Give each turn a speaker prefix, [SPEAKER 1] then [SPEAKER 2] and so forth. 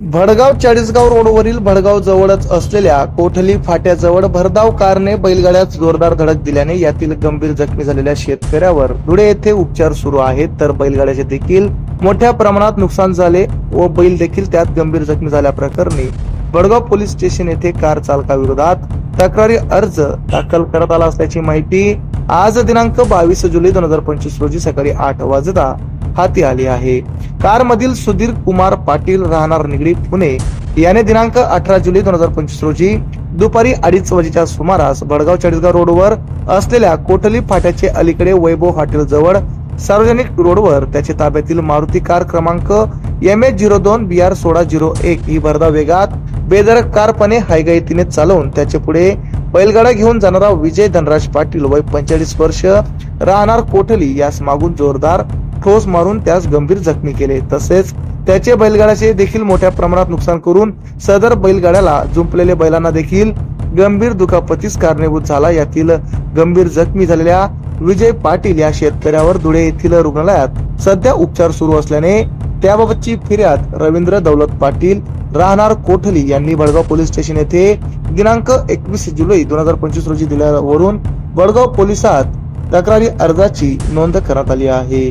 [SPEAKER 1] भडगाव चाळीसगाव रोडवरील भडगाव जवळच असलेल्या कोठली फाट्याजवळ भरधाव कारने बैलगाड्यात जोरदार धडक दिल्याने यातील गंभीर जखमी झालेल्या शेतकऱ्यावर धुळे येथे उपचार सुरू आहेत. तर बैलगाड्याचे देखील मोठ्या प्रमाणात नुकसान झाले व बैल देखील त्यात गंभीर जखमी झाल्या प्रकरणी भडगाव पोलीस स्टेशन येथे कार चालकाविरोधात तक्रारी अर्ज दाखल करण्यात आला असल्याची माहिती आज दिनांक बावीस जुलै दोन हजार पंचवीस रोजी सकाळी आठ वाजता हाती आली आहे. कार मधील सुधीर कुमार पाटील राहणार निगडी पुणे. याने दिनांक अठरा जुलै दोन हजार पंचवीस रोजी दुपारी अडीच वाजेच्या सुमारास भडगाव चाळीसगाव रोडवर असलेल्या कोठली फाट्याचे अलीकडे वैभव हॉटेल जवळ सार्वजनिक रोडवर त्याचे ताब्यातील मारुती कार क्रमांक एम एच झिरो दोन बी आर सोळा झिरो एक ही भरधाव वेगात बेदरकारपणे हायगायतीने चालवून त्याचे पुढे बैलगाडा घेऊन जाणारा विजय धनराज पाटील वय पंचेचाळीस वर्ष राहणार कोठली यास मागून जोरदार ठोस मारून त्यास गंभीर जखमी केले. तसेच त्याचे बैलगाड्याचे देखील मोठ्या प्रमाणात नुकसान करून सदर बैलगाड्याला जुंपलेल्या बैलांना देखील गंभीर दुखापतीस कारणीभूत झाला. यातील गंभीर जखमी झालेल्या विजय पाटील या शेतकऱ्यावर धुळे येथील रुग्णालयात सध्या उपचार सुरू असल्याने त्याबाबतची फिर्याद रवींद्र दौलत पाटील राहणार कोठली यांनी बडगाव पोलीस स्टेशन येथे दिनांक एकवीस जुलै दोन हजार पंचवीस रोजी दिल्यावरून बडगाव पोलिसात तक्रारी अर्जाची नोंद करण्यात आली आहे.